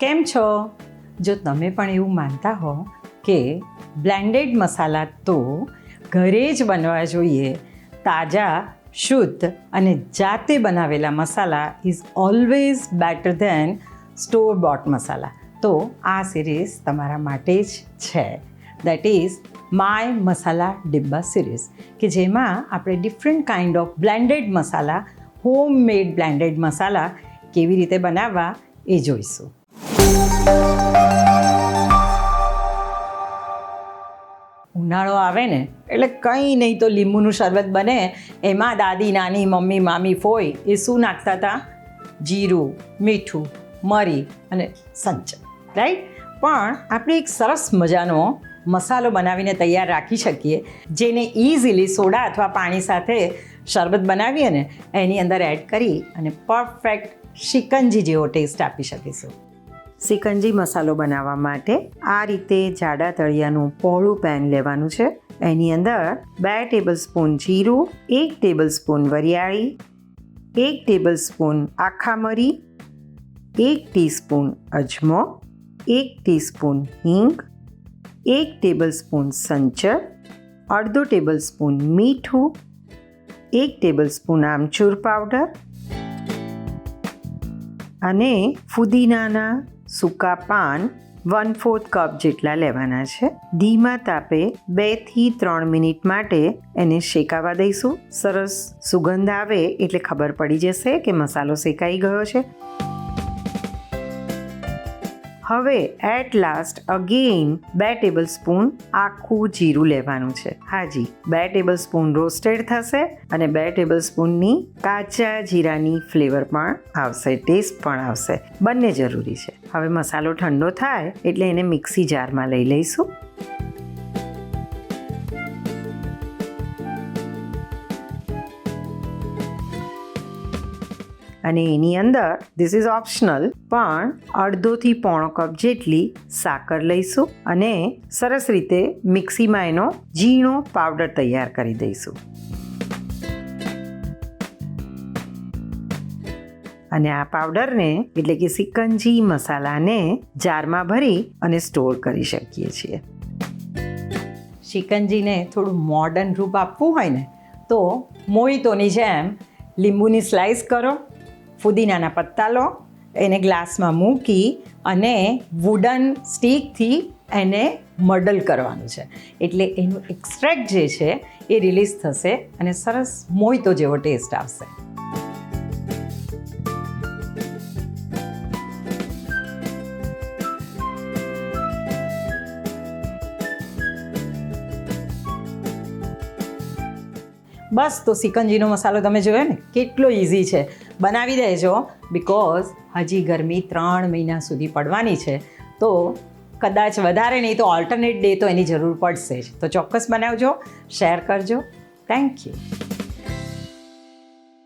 કેમ છો? જો તમે પણ એવું માનતા હો કે બ્લેન્ડેડ મસાલા તો ઘરે જ બનવા જોઈએ. તાજા, શુદ્ધ અને જાતે બનાવેલા masala is always better than store bought masala. તો આ સિરીઝ તમારા માટે જ છે. That is my masala dibba series કે જેમાં આપણે different kind of blended masala home made blended masala કેવી રીતે બનાવવા એ જોઈશું. ઉનાળો આવે ને, એટલે કંઈ નહીં તો લીંબુનું શરબત બને. એમાં દાદી, નાની, મમ્મી, મામી, ફોઈ, એ શું નાખતા હતા? જીરું, મીઠું, મરી અને સંચ રાઈટ પણ આપણે એક સરસ મજાનો મસાલો બનાવીને તૈયાર રાખી શકીએ, જેને ઇઝીલી સોડા અથવા પાણી સાથે શરબત બનાવીએ ને, એની અંદર એડ કરી અને પરફેક્ટ શિકંજી જેવો ટેસ્ટ આપી શકીશું. સિકંજી મસાલો બનાવવા માટે આ રીતે જાડા તળિયાનું પહોળું પેન લેવાનું છે. એની અંદર બે ટેબલ સ્પૂન જીરું, એક ટેબલ સ્પૂન વરિયાળી, એક ટેબલ સ્પૂન આખા મરી, એક ટીસ્પૂન અજમો, એક ટીસ્પૂન હિંગ, એક ટેબલ સ્પૂન સંચર, અડધો ટેબલ સ્પૂન મીઠું, એક ટેબલ સ્પૂન આમચૂર પાવડર અને ફુદીનાના સૂકા પાન વન ફોર્થ કપ જેટલા લેવાના છે. ધીમા તાપે બેથી ત્રણ મિનિટ માટે એને શેકાવા દઈશું. સરસ સુગંધ આવે એટલે ખબર પડી જશે કે મસાલો શેકાઈ ગયો છે. હવે એટ લાસ્ટ અગેન બે ટેબલ સ્પૂન આખું જીરું લેવાનું છે. હાજી, બે ટેબલ સ્પૂન રોસ્ટેડ થશે અને બે ટેબલ સ્પૂનની કાચા જીરાની ફ્લેવર પણ આવશે ટેસ્ટ પણ આવશે. બંને જરૂરી છે. હવે મસાલો ઠંડો થાય એટલે એને મિક્સી જારમાં લઈ લઈશું. અને એની અંદર ધીસ ઇઝ ઓપ્શનલ પણ અડધોથી પોણો કપ જેટલી સાકર લઈશું અને સરસ રીતે મિક્સીમાં એનો ઝીણો પાવડર તૈયાર કરી દઈશું. અને આ પાવડરને એટલે કે સિકંજી મસાલાને જારમાં ભરી અને સ્ટોર કરી શકીએ છીએ. શિકંજીને થોડું મોડર્ન રૂપ આપવું હોય ને, તો મોહિતોની જેમ લીંબુની સ્લાઇસ કરો ફુદીનાના પત્તા લો એને ગ્લાસમાં મૂકી અને વુડન સ્ટીકથી એને મર્ડલ કરવાનું છે. એટલે એનું એક્સ્ટ્રેક્ટ જે છે એ રિલીઝ થશે અને સરસ મોહિતો જેવો ટેસ્ટ આવશે. બસ, તો સિકંજીનો મસાલો તમે જોયો ને? કેટલો ઇઝી છે. બનાવી દેજો બિકોઝ હજી ગરમી ત્રણ મહિના સુધી પડવાની છે. તો કદાચ વધારે નહીં, તો ઓલ્ટરનેટ ડે તો એની જરૂર પડશે જ. તો ચોક્કસ બનાવજો શેર કરજો. Thank you